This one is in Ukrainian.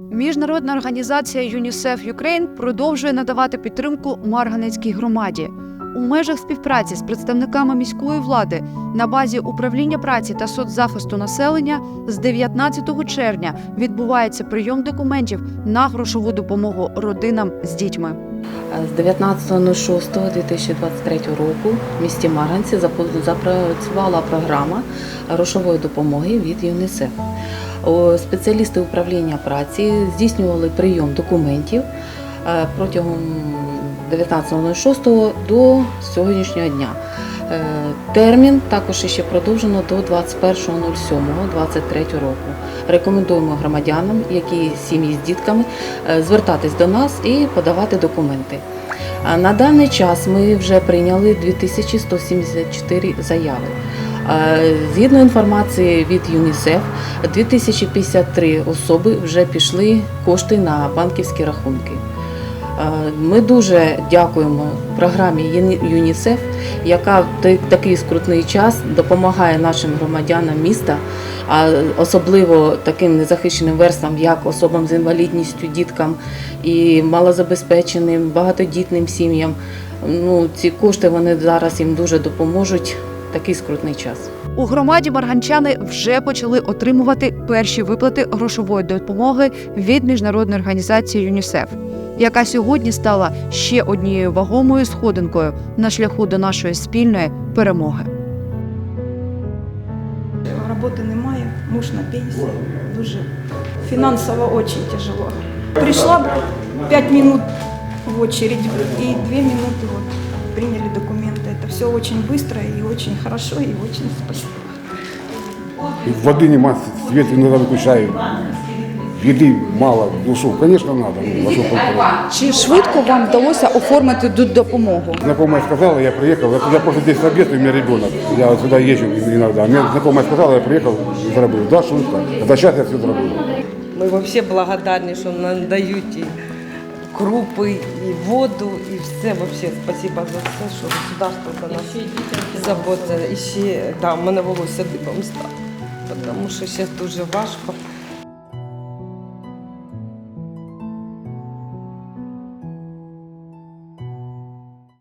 Міжнародна організація ЮНІСЕФ Юкрейн продовжує надавати підтримку Марганецькій громаді. У межах співпраці з представниками міської влади на базі управління праці та соцзахисту населення з 19 червня відбувається прийом документів на грошову допомогу родинам з дітьми. З 19.06.2023 року в місті Марганці запрацювала програма грошової допомоги від ЮНІСЕФ. Спеціалісти управління праці здійснювали прийом документів е, протягом 19.06 до сьогоднішнього дня. Е, Термін також ще продовжено до 21.07.23 року. Рекомендуємо громадянам, які сім'ї з дітками, е, звертатись до нас і подавати документи. На даний час ми вже прийняли 2174 заяви. Е, Згідно інформації від ЮНІСЕФ, 2053 особи вже пішли кошти на банківські рахунки. Е, Ми дуже дякуємо програмі ЮНІСЕФ, яка в такий скрутний час допомагає нашим громадянам міста, а особливо таким незахищеним верствам, як особам з інвалідністю, діткам і малозабезпеченим, багатодітним сім'ям. Ну, ці кошти вони зараз їм дуже допоможуть такий скрутний час. У громаді марганчани вже почали отримувати перші виплати грошової допомоги від міжнародної організації ЮНІСЕФ, яка сьогодні стала ще однією вагомою сходинкою на шляху до нашої спільної перемоги. Роботи немає, муж на пенсії. Дуже фінансово дуже тяжело. Прийшла 5 минут в очередь и 2 минуты вот приняли документы. Это все очень быстро и очень хорошо, и очень спасибо. Воды нема, свет иногда выключаю. Еды мало. Ну что, конечно, надо. Ну, что. Чи швидко вам вдалося оформити тут допомогу? Знакомая сказала, я приехал. Я, я после 10 обед, у меня ребенок. Я вот сюда езжу иногда. Мне знакомая сказала, я приехал и заработал. Да, шутка. Это сейчас я все заработал. Ми вообще благодарні, що нам дають і крупи, і воду, і все. Вообще спасибо за все, що государство за нас заботиться. І ще, да, в мене волосся дибом стало. Тому що зараз дуже важко.